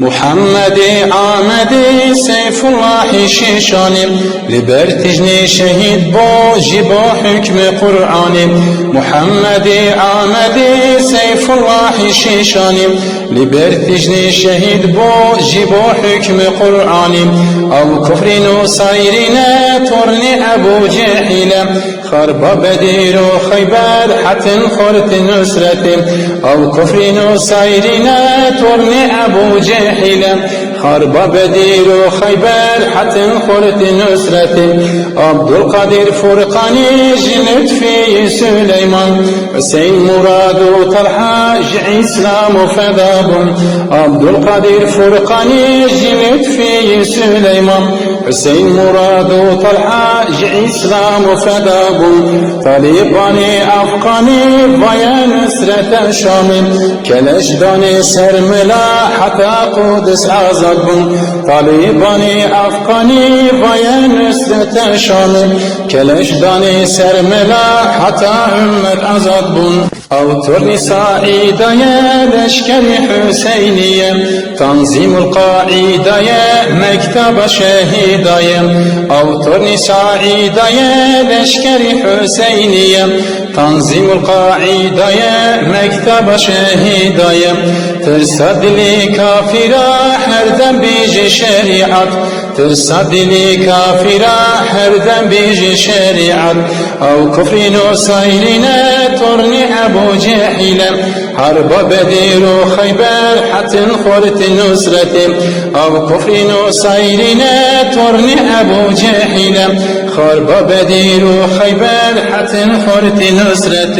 محمد آمدی سیف الله شیشانی لبرتجنی شهید با جبا حکم قرآنی محمد آمدی سیف الله لبردجن شهید بو جيبو حكم قرآن او کفرین و سایرین ترن ابو جهل خربا بدیر و خیبر حتن خورت نصرتیم او کفرین و سایرین ابو جهل خرب بدير خيبر حتى خرت نسرة عبد القادر فرقاني جنت في سليمان. حسين مراد طلحة جع إسلام فذاب عبد القادر فرقاني جنت في سليمان حسين مراد طلحة إسلام فذاب طالباني أفقاني ضيا نسرة شام. كالأجداني سرملا حتى قدس عزب طالباني أفقاني ضيا نسرة شام. كالأجداني سرملا حتى أمة عزب أو ترني سعيدة يا لشكر حسينية. تنظيم القاعدة يا mektaba şehidayım Avtur nisaidaya leşkeri Hüseyiniyem Tanzimul kaidaya mektaba şehidayım. Tırsa dili kafira her dem bici şeriat. Tırsa dili kafira her dem bici şeriat. Av kufrin o sayrine torni Ebu Cehilem هر با بدیر و خیبر حتن خورت نصرت او کفرین و سیرین ترن ابو جهل با بدیر و خیبر حتن خورت نصرت